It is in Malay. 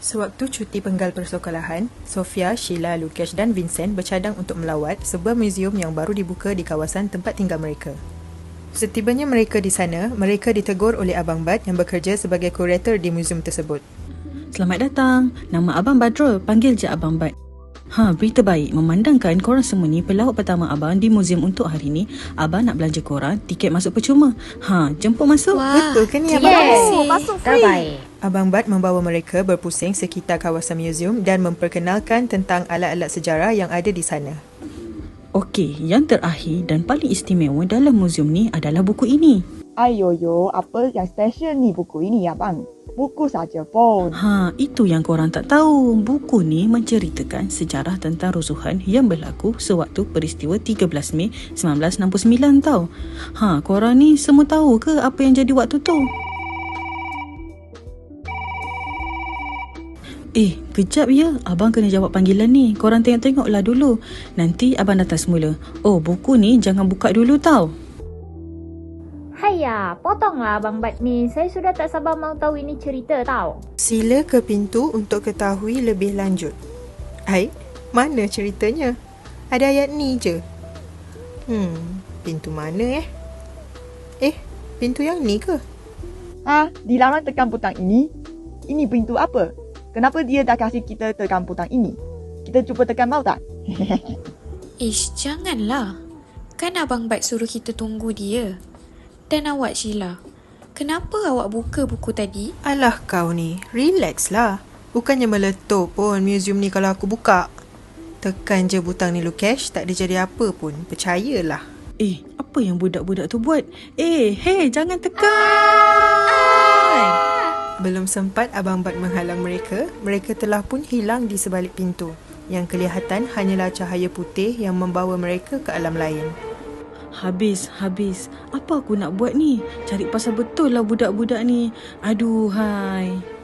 Sewaktu cuti penggal persekolahan, Sofia, Sheila, Lukesh dan Vincent bercadang untuk melawat sebuah muzium yang baru dibuka di kawasan tempat tinggal mereka. Setibanya mereka di sana, mereka ditegur oleh Abang Bad yang bekerja sebagai kurator di muzium tersebut. Selamat datang. Nama Abang Badrul. Panggil je Abang Bad. Ha, berita baik. Memandangkan korang semua ni pelaut pertama abang di muzium untuk hari ni, abang nak belanja korang tiket masuk percuma. Ha, jemput masuk. Wah, Betul ke ni, Abang? kasih. masuk free. Terbaik. Abang Bad membawa mereka berpusing sekitar kawasan muzium dan memperkenalkan tentang alat-alat sejarah yang ada di sana. Okey, yang terakhir dan paling istimewa dalam muzium ni adalah buku ini. Ayoyo, apa yang special ni buku ini ya bang? Buku saja pun. Ha, itu yang korang tak tahu. Buku ni menceritakan sejarah tentang rusuhan yang berlaku sewaktu peristiwa 13 Mei 1969 tau. Ha, korang ni semua tahu ke apa yang jadi waktu tu? Eh, kejap ya. Abang kena jawab panggilan ni. Korang tengok-tengoklah dulu. Nanti abang datang semula. Oh, buku ni jangan buka dulu tau. Haiya, potonglah Abang Bat ni. Saya sudah tak sabar mau tahu ini cerita tau. Sila ke pintu untuk ketahui lebih lanjut. Hai, mana ceritanya? Ada ayat ni je. Hmm, pintu mana eh? Eh, pintu yang ni ke? Ha, dilarang tekan butang ini. Ini pintu apa? Kenapa dia dah kasih kita tekan butang ini? Kita cuba tekan mau tak? Ish, janganlah. Kan Abang Bat suruh kita tunggu dia. Dan awak Sheila, kenapa awak buka buku tadi? Alah kau ni, relax lah. Bukannya meletup pun muzium ni kalau aku buka. Tekan je butang ni Lukesh, tak ada jadi apa pun. Percayalah. Eh, apa yang budak-budak tu buat? Eh, hey, jangan tekan! Belum sempat Abang Bat menghalang mereka, mereka telah pun hilang di sebalik pintu. Yang kelihatan hanyalah cahaya putih yang membawa mereka ke alam lain. Habis, habis. Apa aku nak buat ni? Cari pasal betul lah budak-budak ni. Aduh, hai.